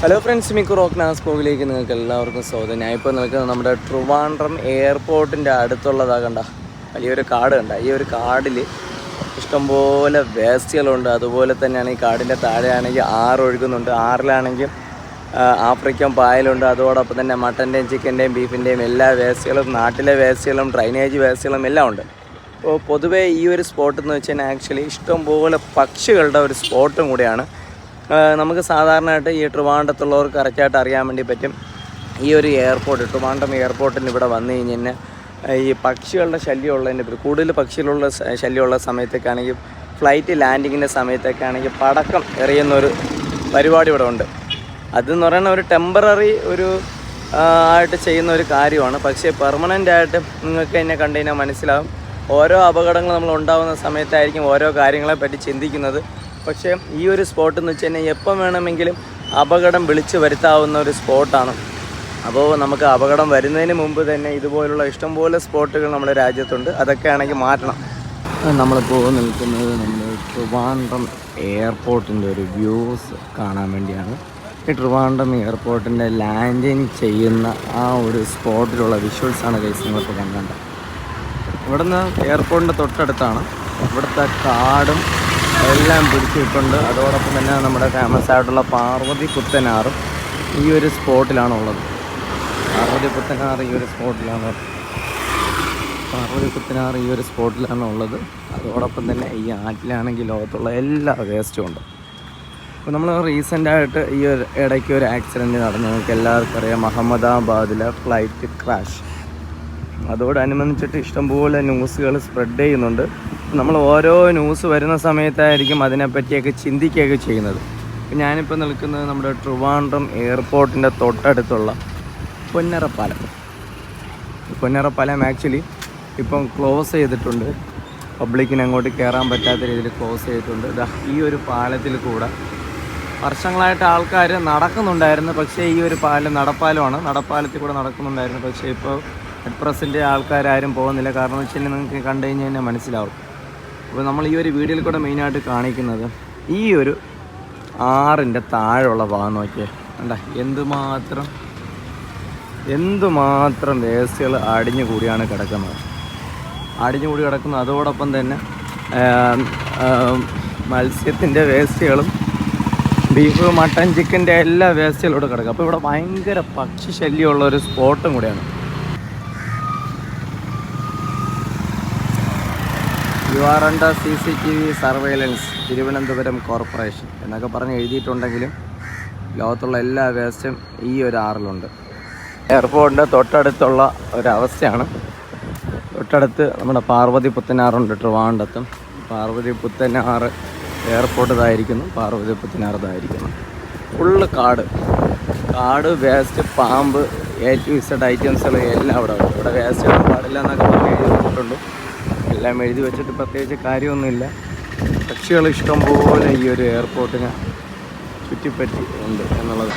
Hello friends മിക്കു റോക്ക് നാസ് പോകിലേക്ക് നിങ്ങൾക്ക് എല്ലാവർക്കും സ്വാഗതം. ഞാൻ ഇപ്പോൾ നിൽക്കുന്നത് നമ്മുടെ ട്രിവാൻഡ്രം എയർപോർട്ടിന്റെ അടുത്തുള്ളതാ കണ്ട. വലിയൊരു കാട് കണ്ട. ഈ ഒരു കാടിൽ ഇഷ്ടംപോലെ വേസ്റ്റുകളുണ്ട്. അതുപോലെ തന്നെയാണ് ഈ കാടിന്റെ താഴെയാണെങ്കിൽ ആറൊഴുകുന്നുണ്ട് ആറിലാണെങ്കിൽ ആഫ്രിക്കൻ പായലുണ്ട്. അതോടൊപ്പം തന്നെ മട്ടന്റെയും ചിക്കന്റെയും ബീഫിന്റെയും എല്ലാ വേസ്റ്റുകളും നാട്ടിലെ വേസ്റ്റുകളും ഡ്രൈനേജ് വേസ്റ്റുകളും എല്ലാം ഉണ്ട്. അപ്പോൾ പൊതുവേ ഈ ഒരു സ്പോട്ട് എന്ന് വെച്ച് കഴിഞ്ഞാൽ ആക്ച്വലി ഇഷ്ടംപോലെ പക്ഷികളുടെ ഒരു സ്പോട്ടും കൂടിയാണ്. നമുക്ക് സാധാരണയായിട്ട് ഈ ട്രിവാൻഡത്തുള്ളവർക്ക് കറക്റ്റായിട്ട് അറിയാൻ വേണ്ടി പറ്റും. ഈ ഒരു എയർപോർട്ട് ട്രിവാൻഡ്രം എയർപോർട്ടിന് ഇവിടെ വന്നു കഴിഞ്ഞ് കഴിഞ്ഞാൽ ഈ പക്ഷികളുടെ ശല്യം ഉള്ളതിന്റെ പേര് കൂടുതൽ പക്ഷികളുള്ള ശല്യമുള്ള ശല്യമുള്ള സമയത്തൊക്കെയാണെങ്കിൽ ഫ്ലൈറ്റ് ലാൻഡിങ്ങിന്റെ സമയത്തൊക്കെയാണെങ്കിൽ പടക്കം എറിയുന്ന ഒരു പരിപാടി ഇവിടെ ഉണ്ട്. അതെന്ന് പറയുന്ന ഒരു ടെമ്പററി ഒരു ആയിട്ട് ചെയ്യുന്ന ഒരു കാര്യമാണ്. പക്ഷേ പെർമനന്റ് ആയിട്ട് നിങ്ങൾക്ക് എന്നെ കണ്ടു കഴിഞ്ഞാൽ മനസ്സിലാവും. ഓരോ അപകടങ്ങൾ നമ്മൾ ഉണ്ടാകുന്ന സമയത്തായിരിക്കും ഓരോ കാര്യങ്ങളെ പറ്റി ചിന്തിക്കുന്നത്. പക്ഷേ ഈ ഒരു സ്പോട്ട് എന്ന് വെച്ച് കഴിഞ്ഞാൽ എപ്പം വേണമെങ്കിലും അപകടം വിളിച്ചു വരുത്താവുന്ന ഒരു സ്പോട്ടാണ് അപ്പോൾ നമുക്ക് അപകടം വരുന്നതിന് മുമ്പ് തന്നെ ഇതുപോലുള്ള ഇഷ്ടംപോലെ സ്പോട്ടുകൾ നമ്മുടെ രാജ്യത്തുണ്ട്. അതൊക്കെ ആണെങ്കിൽ മാറ്റണം. നമ്മളിപ്പോൾ നിൽക്കുന്നത് നമ്മൾ ട്രിവാൻഡ്രം എയർപോർട്ടിന്റെ ഒരു വ്യൂസ് കാണാൻ വേണ്ടിയാണ്. ഈ ട്രിവാൻഡ്രം എയർപോർട്ടിന്റെ ലാൻഡിങ് ചെയ്യുന്ന ആ ഒരു സ്പോട്ടിലുള്ള വിഷ്വൽസാണ് കേസ് നിങ്ങൾക്ക് കണ്ടത്. ഇവിടുന്ന് എയർപോർട്ടിന്റെ തൊട്ടടുത്താണ്. ഇവിടുത്തെ കാടും എല്ലാം പിടിച്ചിട്ടുണ്ട്. അതോടൊപ്പം തന്നെ നമ്മുടെ ഫേമസ് ആയിട്ടുള്ള പാർവതി പുത്തനാറും ഈ ഒരു സ്പോട്ടിലാണുള്ളത് പാർവതി പുത്തനാർ ഈ ഒരു സ്പോട്ടിലാണ്. പാർവതി പുത്തനാർ ഈ ഒരു സ്പോട്ടിലാണ് ഉള്ളത്. അതോടൊപ്പം തന്നെ ഈ ആറ്റിലാണെങ്കിൽ ലോകത്തുള്ള എല്ലാ വേസ്റ്റും ഉണ്ട്. അപ്പോൾ നമ്മൾ റീസെന്റായിട്ട് ഈ ഒരു ഇടയ്ക്ക് ഒരു ആക്സിഡന്റ് നടന്നു. നമുക്ക് എല്ലാവർക്കും അറിയാം അഹമ്മദാബാദിലെ ഫ്ലൈറ്റ് ക്രാഷ് അതോടനുബന്ധിച്ചിട്ട് ഇഷ്ടംപോലെ ന്യൂസുകൾ സ്പ്രെഡ് ചെയ്യുന്നുണ്ട്. നമ്മൾ ഓരോ ന്യൂസ് വരുന്ന സമയത്തായിരിക്കും അതിനെപ്പറ്റിയൊക്കെ ചിന്തിക്കുകയൊക്കെ ചെയ്യുന്നത്. ഞാനിപ്പോൾ നിൽക്കുന്നത് നമ്മുടെ ട്രിവാൻഡ്രം എയർപോർട്ടിന്റെ തൊട്ടടുത്തുള്ള പൊന്നറപ്പാലം പൊന്നറപ്പാലം ആക്ച്വലി ഇപ്പം ക്ലോസ് ചെയ്തിട്ടുണ്ട്. പബ്ലിക്കിന് അങ്ങോട്ട് കയറാൻ പറ്റാത്ത രീതിയിൽ ക്ലോസ് ചെയ്തിട്ടുണ്ട്. ദാ ഈ ഒരു പാലത്തിൽ കൂടെ വർഷങ്ങളായിട്ട് ആൾക്കാർ നടക്കുന്നുണ്ടായിരുന്നു. പക്ഷേ ഈ ഒരു പാലം നടപ്പാലമാണ്. നടപ്പാലത്തിൽ കൂടെ നടക്കുന്നുണ്ടായിരുന്നു. പക്ഷേ ഇപ്പോൾ അറ്റ് പ്രസന്റ് ആൾക്കാരും പോകുന്നില്ല. കാരണം വെച്ചാൽ നിങ്ങൾക്ക് കണ്ടു കഴിഞ്ഞാൽ തന്നെ മനസ്സിലാവും. അപ്പോൾ നമ്മൾ ഈ ഒരു വീഡിയോയിൽ കൂടെ മെയിനായിട്ട് കാണിക്കുന്നത് ഈ ഒരു ആറിന്റെ താഴെയുള്ള ഭാഗം നോക്കിയേ. അല്ല എന്തുമാത്രം എന്തുമാത്രം വേസ്റ്റുകൾ അടിഞ്ഞു കൂടിയാണ് കിടക്കുന്നത്. അടിഞ്ഞു കൂടി കിടക്കുന്നത് അതോടൊപ്പം തന്നെ മത്സ്യത്തിന്റെ വേസ്റ്റുകളും ബീഫ് മട്ടൻ ചിക്കന്റെ എല്ലാ വേസ്റ്റുകളും ഇവിടെ കിടക്കും. അപ്പോൾ ഇവിടെ ഭയങ്കര പക്ഷി ശല്യമുള്ള ഒരു സ്പോട്ടും കൂടെയാണ്. You are under C C T V surveillance Thiruvananthapuram corporation എന്നൊക്കെ പറഞ്ഞ് എഴുതിയിട്ടുണ്ടെങ്കിലും ലോകത്തുള്ള എല്ലാ വേസ്റ്റും ഈ ഒരു ആറിലുണ്ട്. എയർപോർട്ടിന്റെ തൊട്ടടുത്തുള്ള ഒരവസ്ഥയാണ്. തൊട്ടടുത്ത് നമ്മുടെ പാർവതി പുത്തനാറുണ്ട് ട്രിവാൻഡത്തും. പാർവതി പുത്തനാറ് എയർപോർട്ട് ഇതായിരിക്കുന്നു. പാർവതി പുത്തനാർ ഇതായിരിക്കുന്നു. ഫുള്ള് കാട്. കാട് വേസ്റ്റ് പാമ്പ് എ ടു ഇസഡ് ഐറ്റംസുകൾ എല്ലാം അവിടെ ഉണ്ട്. ഇവിടെ വേസ്റ്റ് പാടില്ല എന്നൊക്കെ പറഞ്ഞ് എഴുതി വെച്ചിട്ടുണ്ട് എല്ലാം എഴുതി വെച്ചിട്ട് പ്രത്യേകിച്ച് കാര്യമൊന്നുമില്ല. പക്ഷികൾ ഇഷ്ടം പോലെ ഈ ഒരു എയർപോർട്ടിനെ ചുറ്റിപ്പറ്റി ഉണ്ട് എന്നുള്ളത്.